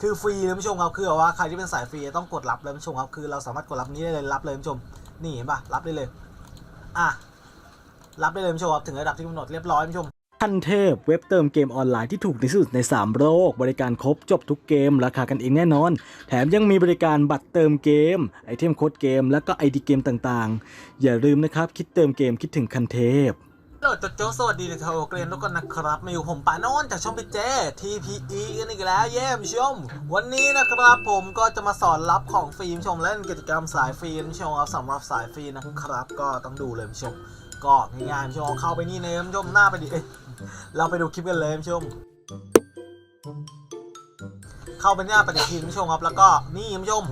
คือฟรีนะท่านผู้ชมครับคือว่าใครที่เป็นสายฟรีต้องกดรับเลยท่านผู้ชมครับคือเราสามารถกดรับนี้ได้เลยรับเลยผู้ชมนี่เห็นปะรับได้เลยอะรับได้เลยผู้ชมครับถึงระดับที่กำหนดเรียบร้อยผู้ชมขั้นเทพเว็บเติมเกมออนไลน์ที่ถูกที่สุดใน 3 โลก บริการครบจบทุกเกม ราคากันเองแน่นอน แถมยังมีบริการบัตรเติมเกม ไอเทมโค้ดเกม แล้วก็ไอดีเกมต่างๆ อย่าลืมนะครับ คิดเติมเกมคิดถึงคันเทพ โดจดโจ้สวัสดีในทาวเกรนทุกคนนะครับมาอยู่ผมปาโนนจากช่องพีเจ TPE กันอีกแล้วเยี่ยมชม วันนี้นะครับผมก็จะมาสอนรับของฟรีชมเล่นกิจกรรมสายฟรีชมครับสำหรับสายฟรีนะครับ ก็ต้องดูเลยชม ก็ง่ายๆชมเข้าไปนี่เลยชมหน้าไปดิเราไปดูคลิปกันเลยชม เข้าไปหน้าปฏิทินชมครับแล้วก็นี่ชม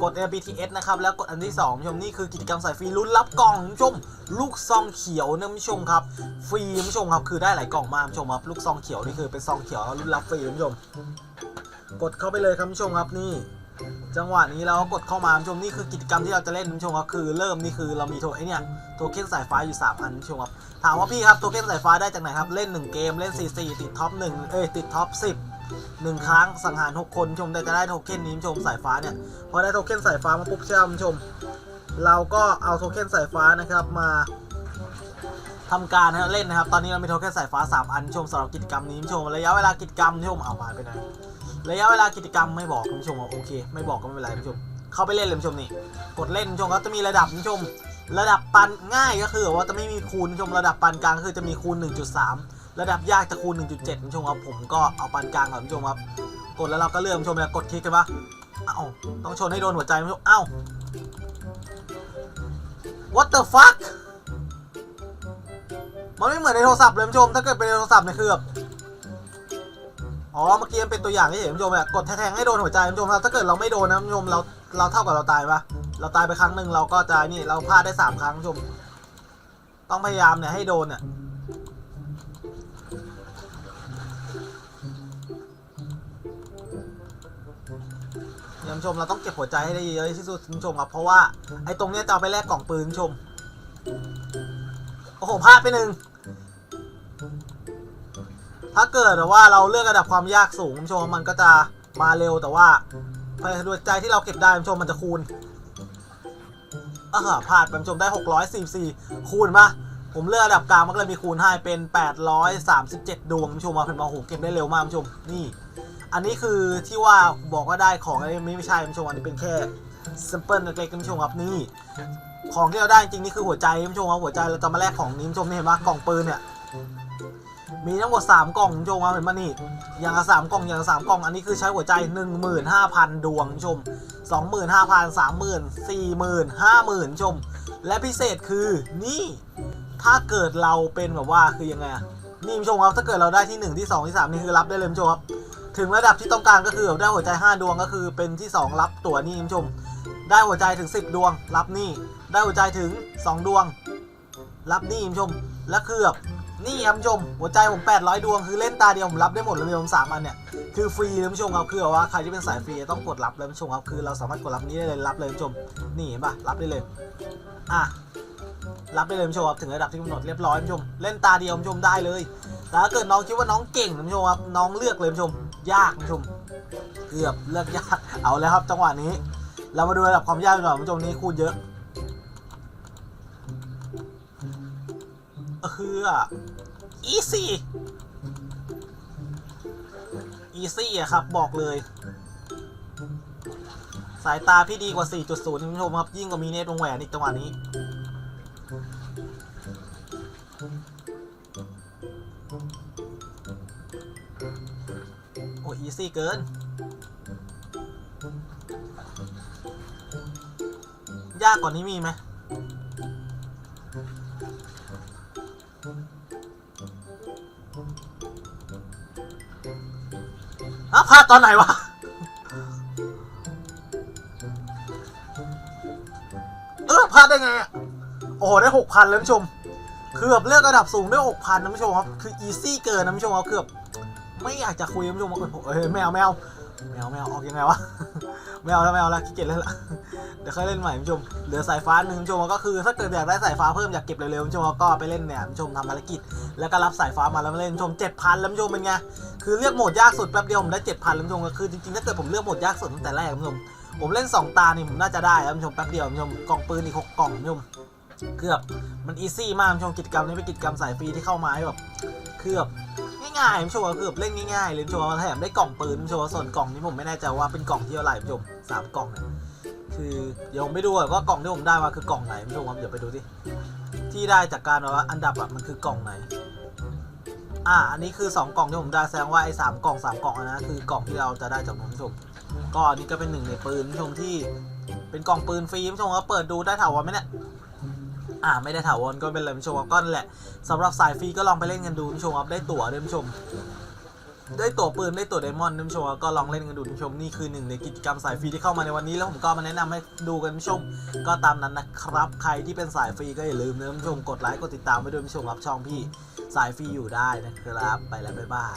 กด LBTS นะครับ แล้วกดอันที่2ชมนี่คือกิจกรรมสายฟรีลุ้นรับกล่องคุณผู้ชม ลูกซองเขียวนะคุณผู้ชมครับ ฟรีคุณผู้ชมครับคือได้หลายกล่องมากผู้ชมครับลูกซองเขียวนี่คือเป็นซองเขียวรุ่นรับฟรีคุณผู้ชม กดเข้าไปเลยครับคุณผู้ชมครับนี่ จังหวะนี้เราก็กดเข้ามาคุณผู้ชมนี่คือกิจกรรมที่เราจะเล่นคุณผู้ชมครับคือเริ่มนี่คือเรามีโทไอเนี่ยโทเค็นสายฟ้าอยู่3อันคุณผู้ชมครับถามว่าพี่ครับโทเค็นสายฟ้าได้จากไหนครับเล่น 1 เกมเล่น4 4ติดท็อป1เอ้ยติดท็อป10 หนึ่งครั้งสังหาร6คนชมได้จะได้โทเค็นนี้ชมสายฟ้าเนี่ยพอได้โทเค็นสายฟ้ามาปุ๊บใช่ไหมชม เราก็เอาโทเค็นสายฟ้านะครับมาทำการเล่นนะครับ ตอนนี้เรามีโทเค็นสายฟ้า 3 อันชมสำหรับกิจกรรมนี้ชม ระยะเวลากิจกรรมชมเอาหายไปไหนระยะเวลากิจกรรมไม่บอกคุณผู้ชมโอเค ไม่บอกก็ไม่เป็นไรคุณผู้ชม เข้าไปเล่นเลยคุณผู้ชมนี่ กดเล่นคุณผู้ชมก็จะมีระดับคุณผู้ชม ระดับปันง่ายก็คือว่าจะไม่มีคูณคุณผู้ชมระดับปานกลางคือจะมีคูณ 1.3 ระดับยากจะคูณ1.7คุณผู้ชมครับผมก็เอาปานกลางก่อนคุณผู้ชมครับ กดแล้วเราก็เลื่อกคุณผู้ชมแล้วกดคลิกกันปะเอ้าต้องชนให้โดนหัวใจคุณผู้ชมเอ้า what the fuck มันไม่เหมือนในโทรศัพท์เลยคุณผู้ชม ถ้าเกิดเป็นในโทรศัพท์เนี่ยคือแบบอ๋อเมื่อกี้มันเป็นตัวอย่างที่เห็นคุณผู้ชมอะกดแทงให้โดนหัวใจคุณผู้ชมครับถ้าเกิดเราไม่โดนนะคุณผู้ชมเราเราเท่ากับเราตายปะเราตายไปครั้งหนึ่งเราก็จะนี่เราพลาดได้สามครั้งคุณผู้ชม ต้องพยายามเนี่ยให้โดนเนี่ย คุณผู้ชมเราต้องเก็บหัวใจให้ได้เยอะที่สุดคุณผู้ชมครับเพราะว่าไอ้ตรงเนี้ยจะเอาไปแลกกล่องปืนคุณผู้ชมโอ้โหพลาดไปหนึ่งถ้าเกิดว่าเราเลือกระดับความยากสูงคุณผู้ชมมันก็จะมาเร็วแต่ว่าหัวใจที่เราเก็บได้คุณผู้ชมมันจะคูณอ่าพลาดไปคุณผู้ชมได้ 644 คูณปะผมเลือกระดับกลางมันก็เลยมีคูณให้เป็น 837 ดวงคุณผู้ชมมาเป็นมาโอ้โหเก็บได้เร็วมากคุณผู้ชมนี่ อันนี้คือที่ว่าบอกว่าได้ของอันนี้ไม่ใช่คุณผู้ชมอันนี้เป็นแค่ซิมเปิลเล็กๆคุณผู้ชมครับนี่ ของที่เราได้จริงนี่คือหัวใจคุณผู้ชมครับหัวใจเราจะมาแลกของนี้คุณผู้ชมเห็นปะกล่องปืนเนี่ยมีทั้งหมด3กล่องคุณผู้ชมครับเห็นปะนี่อย่างละสามกล่องอย่างละสามกล่องอันนี้คือใช้หัวใจ 15,000 ดวงคุณผู้ชม 25,000 30,000 40,000 50,000คุณผู้ชม และพิเศษคือนี่ถ้าเกิดเราเป็นแบบว่าคือยังไงอะนี่คุณผู้ชมครับถ้าเกิดเราได้ที่หนึ่งที่สองที่สามนี่คือรับได้เลยคุณผู้ชมครับ ถึงระดับที่ต้องการก็คือได้หัวใจ 5 ดวงก็คือเป็นที่ 2 รับตัวนี้คุณผู้ชม ได้หัวใจถึง 10 ดวง รับนี่ ได้หัวใจถึง 2 ดวง รับนี่คุณผู้ชม และคือแบบนี่ครับคุณผู้ชม หัวใจผม 800 ดวงคือเล่นตาเดียวผมรับได้หมดเลยผมสามอันเนี่ยคือฟรีคุณผู้ชมครับคือแบบว่าใครที่เป็นสายฟรีต้องกดรับเลยคุณผู้ชมครับคือเราสามารถกดรับนี้ได้เลยรับเลยคุณผู้ชมนี่เห็นปะรับได้เลยอะรับได้เลยคุณผู้ชมครับถึงระดับที่กำหนดเรียบร้อยคุณผู้ชมเล่นตาเดียวคุณผู้ชมได้เลยแต่ถ้าเกิดน้องคิดว่าน้องเก่งคุณผู้ชมครับน้องเลือกเลยคุณผู้ชม ยากคุณผู้ชมเกือบเลือกยากเอาแล้วครับจังหวะนี้ เรามาดูระดับความยากกันก่อนคุณผู้ชมนี้คูณเยอะเออคืออะ easy easy อะครับบอกเลย สายตาพี่ดีกว่า 4.0คุณผู้ชมครับ ยิ่งกว่ามีเนตวงแหวนอีกจังหวะนี้ ซี่เกิน ยากกว่านี้มีไหมฮะพลาดตอนไหนวะเออพลาดได้ไงอะโอ้โห ได้หกพันเลยท่านผู้ชมคือแบบเลือกระดับสูงได้หกพันท่านผู้ชมครับ คืออีซี่เกินท่านผู้ชมครับคือบ ไม่อยากจะคุยท่านผู้ชมว่าเอ้ยแมวแมวไม่เอาไม่เออกยังไงวะไม่เอาแล้วไม่เอาแล้วขี้เกียจเล่นละเดี๋ยวค่อยเล่นใหม่คุณผู้ชมเหลือสายฟ้าหนึ่งคุณผู้ชมก็คือถ้าเกิดอยากได้สายฟ้าเพิ่มอยากเก็บเร็วๆคุณผู้ชมก็ไปเล่นเนี่ยคุณผู้ชมทำภารกิจแล้วก็รับสายฟ้ามาแล้วมาเล่นคุณผู้ชมเจ็ดพันแล้วคุณผู้ชมเป็นไงคือเลือกโหมดยากสุดแป๊บเดียวผมได้เจ็ดพันแล้วคุณผู้ชมก็คือจริงๆถ้าเกิดผมเลือกโหมดยากสุดตั้งแต่แรกคุณผู้ชมผมเล่นสองตานี่ผมน่าจะได้แล้วคุณผู้ชมแป๊บเดียวคุณผู้ชมกล่องปืนอีกหกกล่องคุณผู้ชมคือบมันอีซี่มากคุณผู้ชมกิจกรรมนี้เป็นกิจกรรมสายฟรีที่เข้ามาให้แบบคือบ ง่ายๆคุณผู้ชมคือบเล่นง่ายๆเลยคุณผู้ชมแถมได้กล่องปืนคุณผู้ชมส่วนกล่องนี้ผมไม่แน่ใจว่าเป็นกล่องที่เท่าไหร่ผู้ชมสามกล่องเนี่ยคือเดี๋ยวผมไปดูว่ากล่องที่ผมได้มาคือกล่องไหนผู้ชมครับเดี๋ยวไปดูสิที่ได้จากการว่าอันดับอะมันคือกล่องไหน อ่า อันนี้คือ 2 กล่องที่ผมได้แสดงว่าไอ้สามกล่องสามกล่องนะคือกล่องที่เราจะได้จากคุณผู้ชมก็อันนี้ก็เป็นหนึ่งในปืนชมที่เป็นกล่องปืนฟรีชมก็เปิดดูได้ถาวรไหมเนี่ย อ่าไม่ได้ถาวรก็เป็นเลยคุณผู้ชมก็นั่นแหละสำหรับสายฟรีก็ลองไปเล่นกันดูคุณผู้ชมครับได้ตั๋วด้วยผู้ชมได้ตั๋วปืนได้ตั๋วไดมอนด์ท่านผู้ชมก็ลองเล่นกันดูท่านผู้ชมนี่คือหนึ่งในกิจกรรมสายฟรีที่เข้ามาในวันนี้แล้วผมก็มาแนะนำให้ดูกันท่านผู้ชม ก็ตามนั้นนะครับ ใครที่เป็นสายฟรีก็อย่าลืมนะท่านผู้ชมกดไลค์กดติดตามไว้ด้วยท่านผู้ชมรับช่องพี่สายฟรีอยู่ได้นะครับไปแล้วบ๊ายบาย